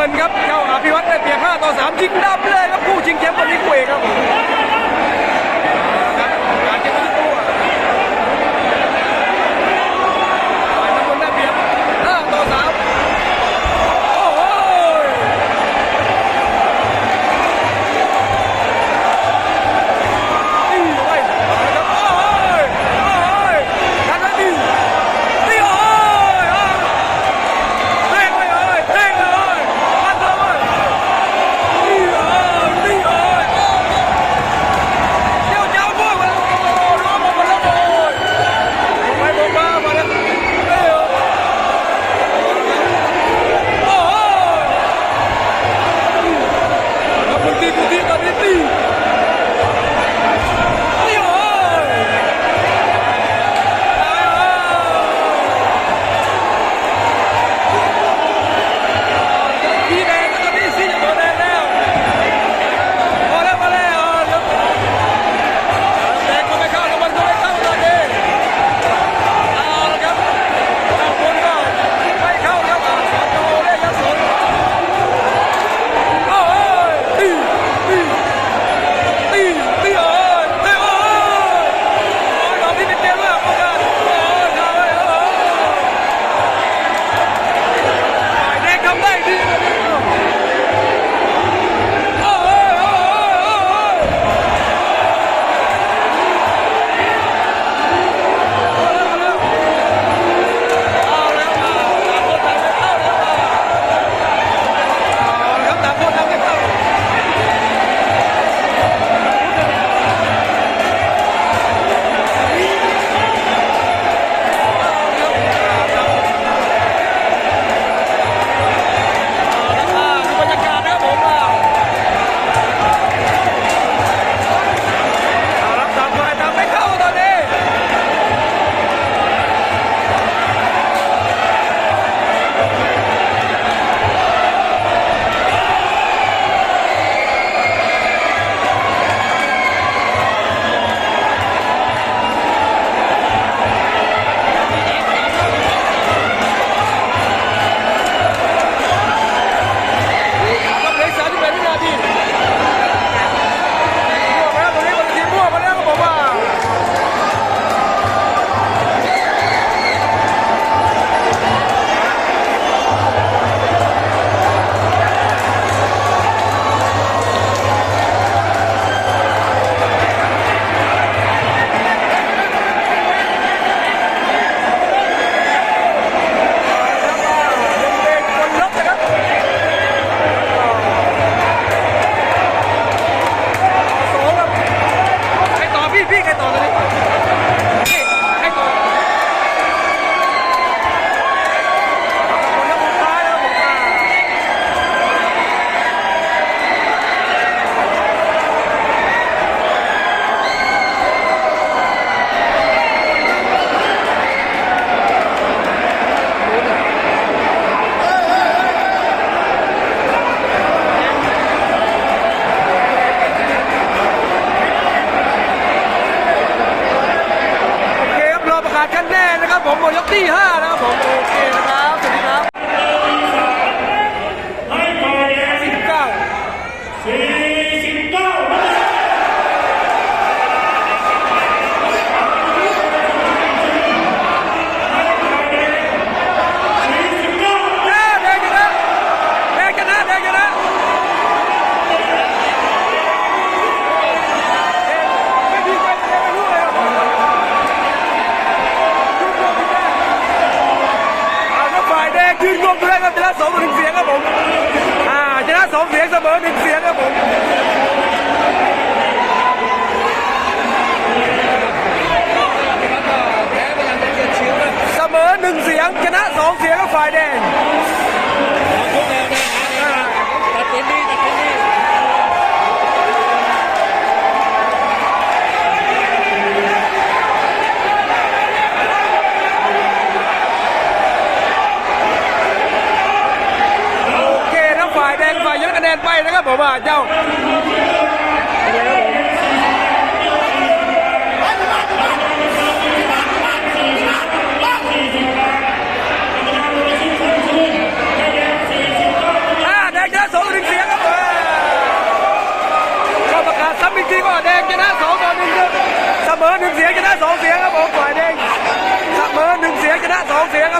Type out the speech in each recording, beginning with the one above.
เงินครับเข้าอภิวัตรได้เปียก5ต่อ3ยิงดับเลยครับคู่ชิงแชมป์วันนี้คู่เอกครับผม ยืนรวมตัวได้ครัชนะสองหนึ่งเสียงครับผมอ่าชนะสองเสียงเสมอหนึ่งเสียงครับผมเสมอหนึ่งเสียงชนะสองเสียงก็ฝ่ายแดง của vợ chồng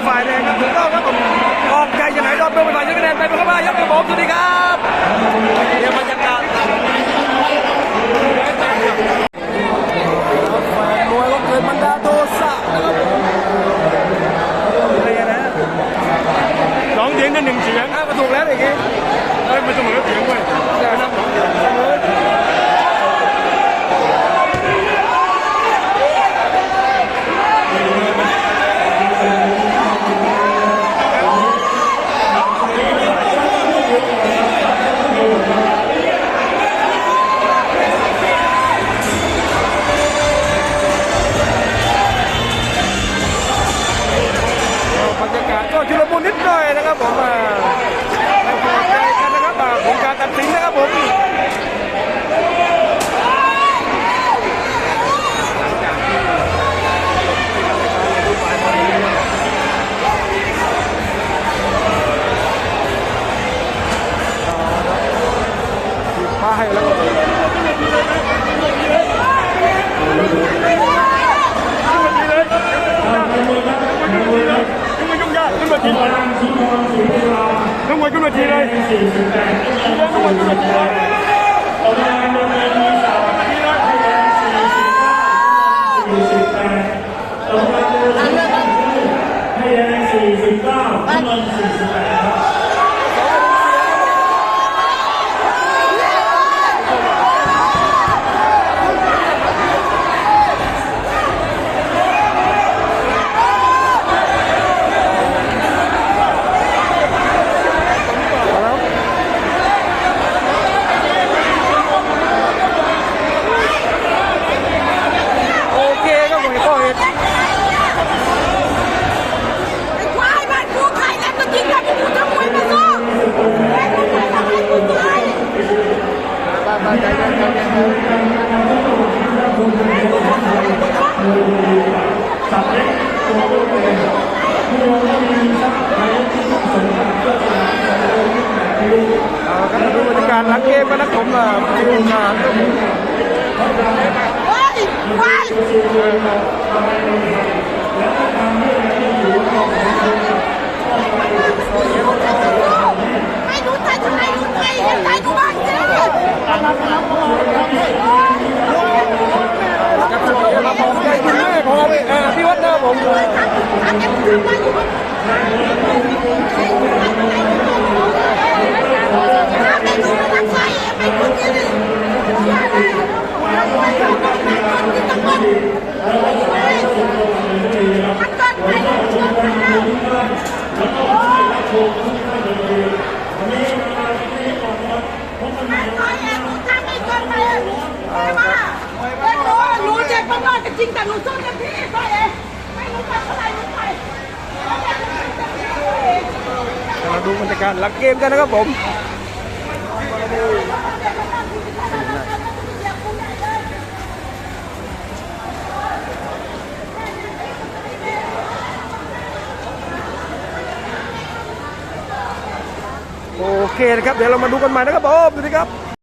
ฝ่ายแดงครับถูกต้องครับผม ครับโดนไปหน่อยยกคะแนนไปเข้ามายกกระผมสวัสดีครับเดี๋ยวบรรยากาศ สี่สิบแปดที่ตะโกนสุดท้ายเพราะว่า Amen. ดูบรรยากาศหลังเกมกันนะครับผมโอเคนะครับ เดี๋ยวเรามาดูกันใหม่นะครับผมสวัสดีครับ